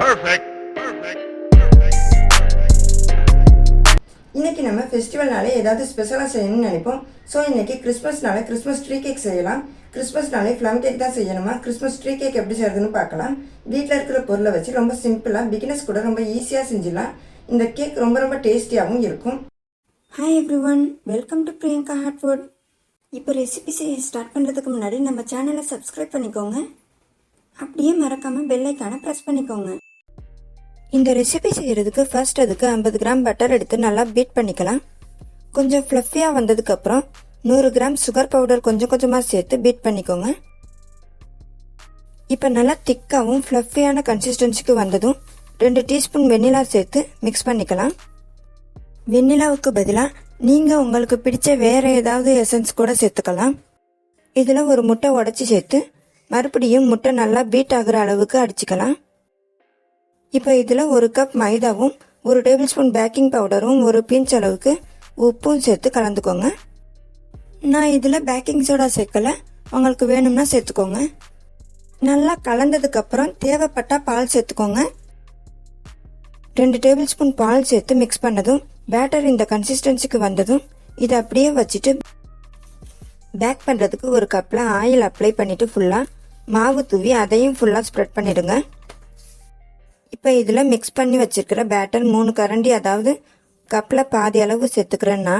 Perfect. Perfect. இன்னைக்கு நம்ம ஃபெஸ்டிவல்னாலே ஏதாவது ஸ்பெஷலாக செய்யணும்னு நினைப்போம். ஸோ இன்னைக்கு கிறிஸ்மஸ்னால கிறிஸ்மஸ் ட்ரீ கேக் செய்யலாம். கிறிஸ்மஸ்னாலே ஃப்ளம் கேக் தான் செய்யணுமா? கிறிஸ்மஸ் ட்ரீ கேக் எப்படி செய்யறதுன்னு பார்க்கலாம். வீட்டில் இருக்கிற பொருளை வச்சு ரொம்ப சிம்பிளாக பிகினர்ஸ் கூட ரொம்ப ஈஸியாக செஞ்சிடலாம். இந்த கேக் ரொம்ப ரொம்ப டேஸ்டியாகவும் இருக்கும். Hi everyone welcome to Priyanka hot food இப்போ ரெசிபி செய்ய ஸ்டார்ட் பண்ணுறதுக்கு முன்னாடி நம்ம சேனலை சப்ஸ்கிரைப் பண்ணிக்கோங்க. அப்படியே மறக்காமல் பெல்லைக்கான ப்ரெஸ் பண்ணிக்கோங்க. இந்த ரெசிபி செய்யறதுக்கு ஃபர்ஸ்ட் அதுக்கு ஐம்பது கிராம் பட்டர் எடுத்து நல்லா பீட் பண்ணிக்கலாம். கொஞ்சம் ஃப்ளஃபியாக வந்ததுக்கப்புறம் நூறு கிராம் சுகர் பவுடர் கொஞ்சம் கொஞ்சமாக சேர்த்து பீட் பண்ணிக்கோங்க. இப்போ நல்லா திக்காகவும் ஃப்ளஃபியான கன்சிஸ்டன்சிக்கு வந்ததும் ரெண்டு டீஸ்பூன் வெண்ணிலா சேர்த்து மிக்ஸ் பண்ணிக்கலாம். வெண்ணிலாவுக்கு பதிலாக நீங்கள் உங்களுக்கு பிடிச்ச வேற ஏதாவது எசன்ஸ் கூட சேர்த்துக்கலாம். இதில் ஒரு முட்டை உடச்சி சேர்த்து மறுபடியும் முட்டை நல்லா பீட் ஆகுற அளவுக்கு அடிச்சுக்கலாம். இப்போ இதில் ஒரு கப் மைதாவும் ஒரு டேபிள் ஸ்பூன் பேக்கிங் பவுடரும் ஒரு பிஞ்ச் அளவுக்கு உப்பும் சேர்த்து கலந்துக்கோங்க. நான் இதில் பேக்கிங் சோடா சேர்க்கலை. உங்களுக்கு வேணும்னா சேர்த்துக்கோங்க. நல்லா கலந்ததுக்கப்புறம் தேவைப்பட்டால் பால் சேர்த்துக்கோங்க. ரெண்டு டேபிள் ஸ்பூன் பால் சேர்த்து மிக்ஸ் பண்ணதும் பேட்டர் இந்த கன்சிஸ்டன்சிக்கு வந்ததும் இதை அப்படியே வச்சுட்டு பேக் பண்ணுறதுக்கு ஒரு கப்பில் ஆயில் அப்ளை பண்ணிவிட்டு ஃபுல்லாக மாவு தூவி அதையும் ஃபுல்லாக ஸ்ப்ரெட் பண்ணிவிடுங்க இப்போ இதில் மிக்ஸ் பண்ணி வச்சிருக்கிற பேட்டர் மூணு கரண்டி அதாவது கப்பில் பாதி அளவு சேர்த்துக்கிறேன்னா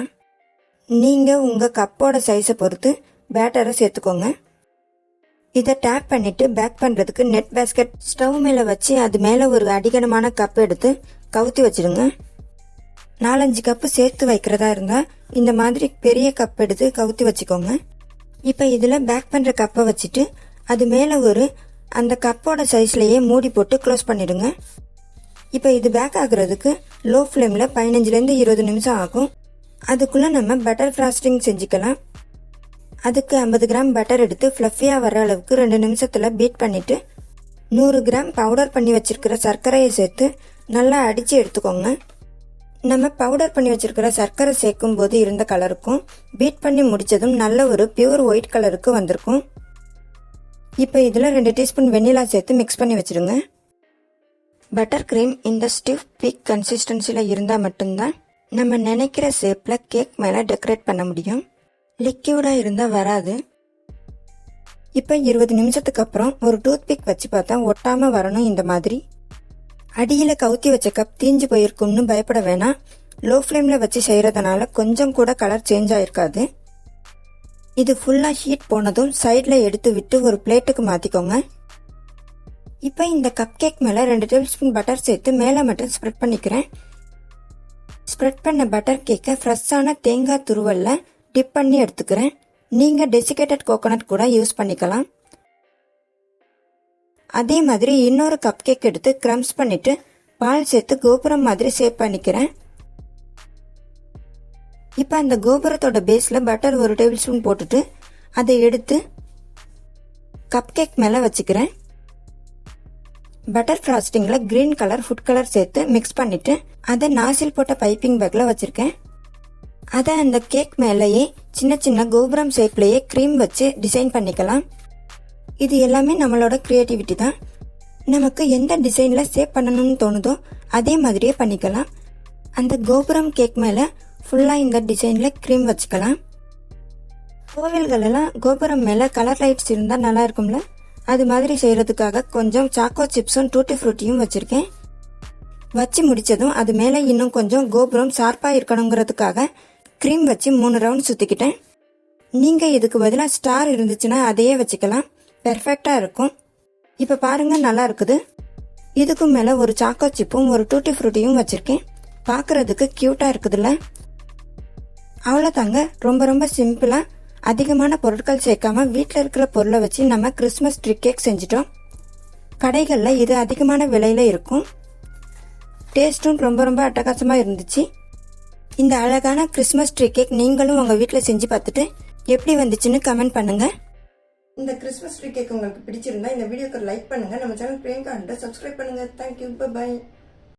நீங்கள் உங்கள் கப்போட சைஸை பொறுத்து பேட்டரை சேர்த்துக்கோங்க. இதை டேப் பண்ணிவிட்டு பேக் பண்ணுறதுக்கு நெட் பேஸ்கெட் ஸ்டவ் மேலே வச்சு அது மேலே ஒரு அடிகனமான கப் எடுத்து கவுத்தி வச்சுடுங்க நாலஞ்சு கப்பு சேர்த்து வைக்கிறதா இருந்தால் இந்த மாதிரி பெரிய கப் எடுத்து கவுத்தி வச்சுக்கோங்க. இப்போ இதில் பேக் பண்ணுற கப்பை வச்சுட்டு அது மேலே ஒரு அந்த கப்போட சைஸ்லேயே மூடி போட்டு க்ளோஸ் பண்ணிடுங்க. இப்போ இது பேக் ஆகுறதுக்கு லோ ஃப்ளேமில் பதினஞ்சுலேருந்து இருபது நிமிஷம் ஆகும். அதுக்குள்ளே நம்ம பட்டர் ஃப்ராஸ்டிங் செஞ்சுக்கலாம். அதுக்கு ஐம்பது கிராம் பட்டர் எடுத்து ஃப்ளஃபியாக வர அளவுக்கு ரெண்டு நிமிஷத்தில் பீட் பண்ணிவிட்டு நூறு கிராம் பவுடர் பண்ணி வச்சுருக்கிற சர்க்கரையை சேர்த்து நல்லா அடித்து எடுத்துக்கோங்க. நம்ம பவுடர் பண்ணி வச்சுருக்கிற சர்க்கரை சேர்க்கும் போது இருந்த கலருக்கும் பீட் பண்ணி முடித்ததும் நல்ல ஒரு பியூர் ஒயிட் கலருக்கு வந்திருக்கும். இப்போ இதில் ரெண்டு டீஸ்பூன் வெண்ணிலா சேர்த்து மிக்ஸ் பண்ணி வச்சிருங்க. பட்டர் கிரீம் இந்த ஸ்டிஃப் பீக் கன்சிஸ்டன்சியில் இருந்தால் மட்டும்தான் நம்ம நினைக்கிற ஷேப்பில் கேக் மேலே டெக்கரேட் பண்ண முடியும். லிக்யூடாக இருந்தால் வராது. இப்போ இருபது நிமிஷத்துக்கு அப்புறம் ஒரு டூத் பிக் வச்சு பார்த்தா ஒட்டாமல் வரணும் இந்த மாதிரி. அடியில் கவுத்தி வச்ச கப் தீஞ்சு போயிருக்கும்னு பயப்பட வேணாம். லோ ஃப்ளேமில் வச்சு செய்கிறதுனால கொஞ்சம் கூட கலர் சேஞ்ச் ஆயிருக்காது. இது ஃபுல்லாக ஹீட் போனதும் சைடில் எடுத்து விட்டு ஒரு பிளேட்டுக்கு மாற்றிக்கோங்க இப்போ இந்த கப் கேக் மேலே ரெண்டு டேபிள் ஸ்பூன் பட்டர் சேர்த்து மேலே மட்டும் ஸ்ப்ரெட் பண்ணிக்கிறேன். ஸ்ப்ரெட் பண்ண பட்டர் கேக்கை ஃப்ரெஷ்ஷான தேங்காய் துருவல்ல டிப் பண்ணி எடுத்துக்கிறேன். நீங்கள் டெசிகேட்டட் கோகோனட் கூட யூஸ் பண்ணிக்கலாம். அதே மாதிரி இன்னொரு கப் கேக் எடுத்து க்ரம்ஸ் பண்ணிட்டு பால் சேர்த்து கோபுரம் மாதிரி சேவ் பண்ணிக்கிறேன். இப்போ அந்த கோபுரத்தோட பேஸில் பட்டர் ஒரு டேபிள் ஸ்பூன் போட்டுட்டு அதை எடுத்து கப் கேக் மேலே வச்சுக்கிறேன். பட்டர் ஃப்ராஸ்டிங்கில் க்ரீன் கலர் ஃபுட் கலர் சேர்த்து மிக்ஸ் பண்ணிவிட்டு அதை நாசில் போட்ட பைப்பிங் பேக்கில் வச்சுருக்கேன். அதை அந்த கேக் மேலேயே சின்ன சின்ன கோபுரம் ஷேப்லேயே க்ரீம் வச்சு டிசைன் பண்ணிக்கலாம். இது எல்லாமே நம்மளோட க்ரியேட்டிவிட்டி தான். நமக்கு எந்த டிசைனில் சேவ் பண்ணணும்னு தோணுதோ அதே மாதிரியே பண்ணிக்கலாம். அந்த கோபுரம் கேக் மேலே ஃபுல்லாக இந்த டிசைனில் க்ரீம் வச்சுக்கலாம். கோவில்களெல்லாம் கோபுரம் மேலே கலர் லைட்ஸ் இருந்தால் நல்லா இருக்கும்ல? அது மாதிரி செய்கிறதுக்காக கொஞ்சம் சாக்கோ சிப்ஸும் டூட்டி ஃப்ரூட்டியும் வச்சுருக்கேன். வச்சு முடிச்சதும் அது மேலே இன்னும் கொஞ்சம் கோபுரம் ஷார்ப்பாக இருக்கணுங்கிறதுக்காக க்ரீம் வச்சு மூணு ரவுண்ட் சுற்றிக்கிட்டேன் நீங்கள் இதுக்கு பதிலாக ஸ்டார் இருந்துச்சுன்னா அதையே வச்சுக்கலாம். பெர்ஃபெக்டாக இருக்கும். இப்போ பாருங்கள் நல்லா இருக்குது. இதுக்கும் மேலே ஒரு சாக்கோ சிப்பும் ஒரு டூட்டி ஃப்ரூட்டியும் வச்சுருக்கேன். பார்க்குறதுக்கு க்யூட்டாக இருக்குதுல்ல? அவ்வளோதாங்க ரொம்ப ரொம்ப சிம்பிளாக அதிகமான பொருட்கள் சேர்க்காம வீட்டில் இருக்கிற பொருளை வச்சு நம்ம கிறிஸ்மஸ் ட்ரீ கேக் செஞ்சிட்டோம். கடைகளில் இது அதிகமான விலையில இருக்கும். டேஸ்ட்டும் ரொம்ப ரொம்ப அட்டகாசமாக இருந்துச்சு. இந்த அழகான கிறிஸ்மஸ் ட்ரீ கேக் நீங்களும் உங்கள் வீட்டில் செஞ்சு பார்த்துட்டு எப்படி வந்துச்சுன்னு கமெண்ட் பண்ணுங்க. இந்த கிறிஸ்மஸ் ட்ரீ கேக் உங்களுக்கு பிடிச்சிருந்தா இந்த வீடியோக்கு லைக் பண்ணுங்க. நம்ம சேனல் பிரியங்கா சப்ஸ்கிரைப் பண்ணுங்க. Thank you bye